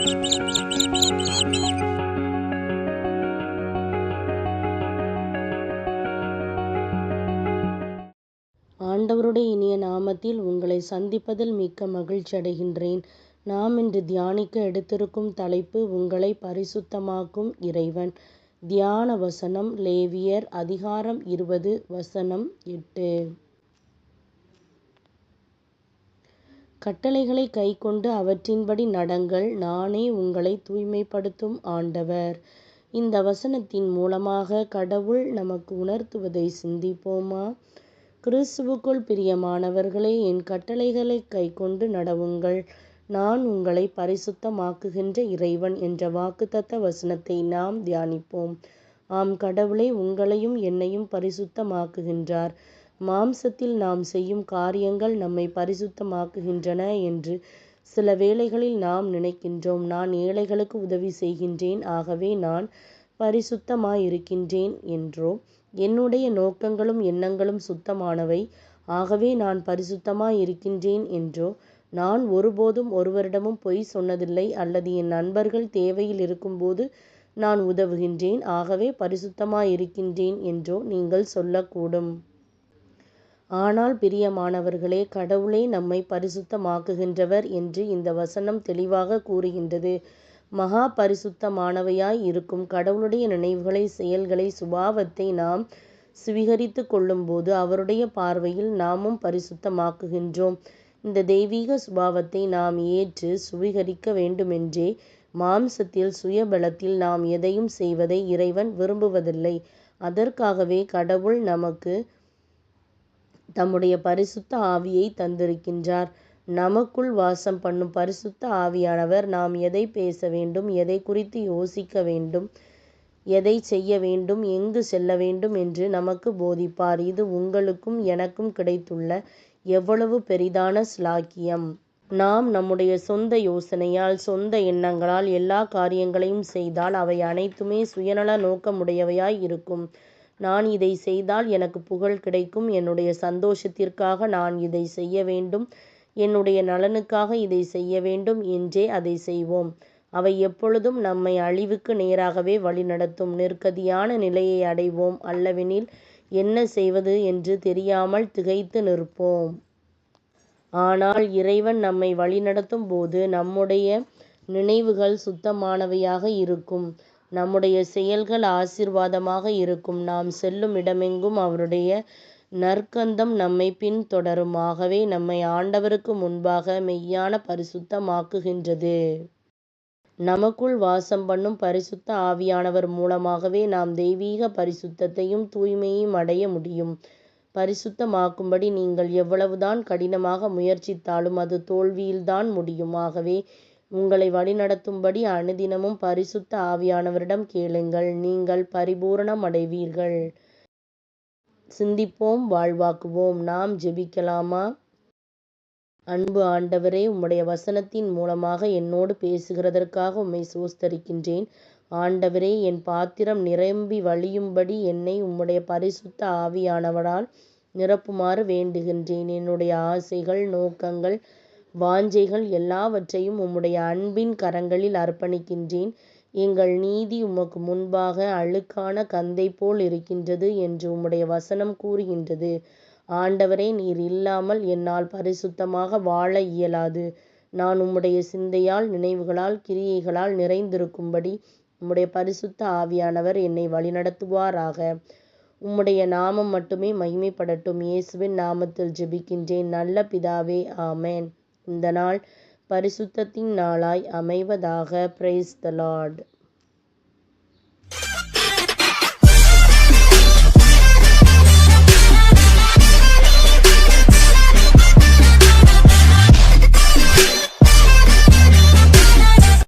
ஆண்டவருடைய இனிய நாமத்தில் உங்களை சந்திப்பதில் மிக்க மகிழ்ச்சி அடைகின்றேன். நாம் இன்று தியானிக்க எடுத்திருக்கும் தலைப்பு உங்களை பரிசுத்தமாக்கும் இறைவன். தியான வசனம் லேவியர் அதிகாரம் இருபது வசனம் எட்டு. கட்டளைகளைக் கைக்கொண்டு அவற்றின்படி நடங்கள் நானே உங்களைத் தூய்மைப்படுத்தும் ஆண்டவர். இந்த வசனத்தின் மூலமாக கடவுள் நமக்கு உணர்த்துவதை சிந்திப்போமா? கிறிஸ்துவுக்குள் பிரியமானவர்களே என் கட்டளைகளைக் கைக்கொண்டு நடவுங்கள் நான் உங்களைப் பரிசுத்தமாக்குகின்ற இறைவன் என்ற வாக்குத்தத்த வசனத்தை நாம் தியானிப்போம். ஆம் கடவுளே உங்களையும் என்னையும் பரிசுத்தமாக்குகின்றார். மாம்சத்தில் நாம் செய்யும் காரியங்கள் நம்மை பரிசுத்தமாக்குகின்றன என்று சில வேளைகளில் நாம் நினைக்கின்றோம். நான் ஏழைகளுக்கு உதவி செய்கின்றேன் ஆகவே நான் பரிசுத்தமாயிருக்கின்றேன் என்றோ என்னுடைய நோக்கங்களும் எண்ணங்களும் சுத்தமானவை ஆகவே நான் பரிசுத்தமாயிருக்கின்றேன் என்றோ நான் ஒருபோதும் ஒருவரிடமும் பொய் சொன்னதில்லை அல்லது என் நண்பர்கள் தேவையில் இருக்கும்போது நான் உதவுகின்றேன் ஆகவே பரிசுத்தமாயிருக்கின்றேன் என்றோ நீங்கள் சொல்லக்கூடும். ஆனால் பிரியமானவர்களே கடவுளே நம்மைப் பரிசுத்தமாக்குகின்றவர் என்று இந்த வசனம் தெளிவாகக் கூறுகின்றது. மகா பரிசுத்தமானவையாய் இருக்கும் கடவுளுடைய நினைவுகளை செயல்களை சுபாவத்தை நாம் சுவீகரித்துக் கொள்ளும்போது அவருடைய பார்வையில் நாமும் பரிசுத்தமாக்குகின்றோம். இந்த தெய்வீக சுபாவத்தை நாம் ஏற்று சுவீகரிக்க வேண்டுமென்றே மாம்சத்தில் சுயபலத்தில் நாம் எதையும் செய்வதை இறைவன் விரும்புவதில்லை. அதற்காகவே கடவுள் நமக்கு தம்முடைய பரிசுத்த ஆவியை தந்திருக்கின்றார். நமக்குள் வாசம் பண்ணும் பரிசுத்த ஆவியானவர் நாம் எதைப் பேச வேண்டும் எதைக் குறித்து யோசிக்க வேண்டும் எதைச் செய்ய வேண்டும் எங்கு செல்ல வேண்டும் என்று நமக்குப் போதிப்பார். இது உங்களுக்கும் எனக்கும் கிடைத்துள்ள எவ்வளவு பெரிதான சிலாக்கியம். நாம் நம்முடைய சொந்த யோசனையால் சொந்த எண்ணங்களால் எல்லாக் காரியங்களையும் செய்தால் அவை அனைத்துமே சுயநல நோக்கமுடையவையாய் இருக்கும். நான் இதை செய்தால் எனக்கு புகழ் கிடைக்கும் என்னுடைய சந்தோஷத்திற்காக நான் இதை செய்ய வேண்டும் என்னுடைய நலனுக்காக இதை செய்ய வேண்டும் என்றே அதை செய்வோம். அவை எப்பொழுதும் நம்மை அழிவுக்கு நேராகவே வழிநடத்தும். நெருக்கதியான நிலையை அடைவோம் அல்லவெனில் என்ன செய்வது என்று தெரியாமல் திகைத்து நிற்போம். ஆனால் இறைவன் நம்மை வழிநடத்தும் போது நம்முடைய நினைவுகள் சுத்தமானவையாக இருக்கும். நம்முடைய செயல்கள் ஆசீர்வாதமாக இருக்கும். நாம் செல்லும் இடமெங்கும் அவருடைய நற்கந்தம் நம்மை பின்தொடரும். ஆகவே நம்மை ஆண்டவருக்கு முன்பாக மெய்யான பரிசுத்தமாக்குகின்றது. நமக்குள் வாசம் பண்ணும் பரிசுத்த ஆவியானவர் மூலமாகவே நாம் தெய்வீக பரிசுத்தத்தையும் தூய்மையும் அடைய முடியும். பரிசுத்தமாக்கும்படி நீங்கள் எவ்வளவுதான் கடினமாக முயற்சித்தாலும் அது தோல்வியில்தான் முடியும். ஆகவே உங்களை வழிநடத்தும்படி அனுதினமும் பரிசுத்த ஆவியானவரிடம் கேளுங்கள் நீங்கள் பரிபூரணமடைவீர்கள். சிந்திப்போம் வாழ்வாக்குவோம். நாம் ஜெபிக்கலாமா? அன்பு ஆண்டவரே உம்முடைய வசனத்தின் மூலமாக என்னோடு பேசுகிறதற்காக உம்மை சோஸ்தரிக்கின்றேன் ஆண்டவரே என் பாத்திரம் நிரம்பி வழியும்படி என்னை உம்முடைய பரிசுத்த ஆவியானவரால் நிரப்புமாறு வேண்டுகின்றேன். என்னுடைய ஆசைகள் நோக்கங்கள் வாஞ்சைகள் எல்லாவற்றையும் உம்முடைய அன்பின் கரங்களில் அர்ப்பணிக்கின்றேன். எங்கள் நீதி உமக்கு முன்பாக அழுக்கான கந்தைபோல் இருக்கின்றது என்று உம்முடைய வசனம் கூறுகின்றது. ஆண்டவரே நீர் இல்லாமல் என்னால் பரிசுத்தமாக வாழ இயலாது. நான் உம்முடைய சிந்தையால் நினைவுகளால் கிரியைகளால் நிறைந்திருக்கும்படி உம்முடைய பரிசுத்த ஆவியானவர் என்னை வழிநடத்துவாராக. உம்முடைய நாமம் மட்டுமே மகிமைப்படட்டும். இயேசுவின் நாமத்தில் ஜெபிக்கின்றேன் நல்ல பிதாவே ஆமென். இந்த நாள் பரிசுத்தத்தின் நாளாய் அமைவதாக. Praise the Lord.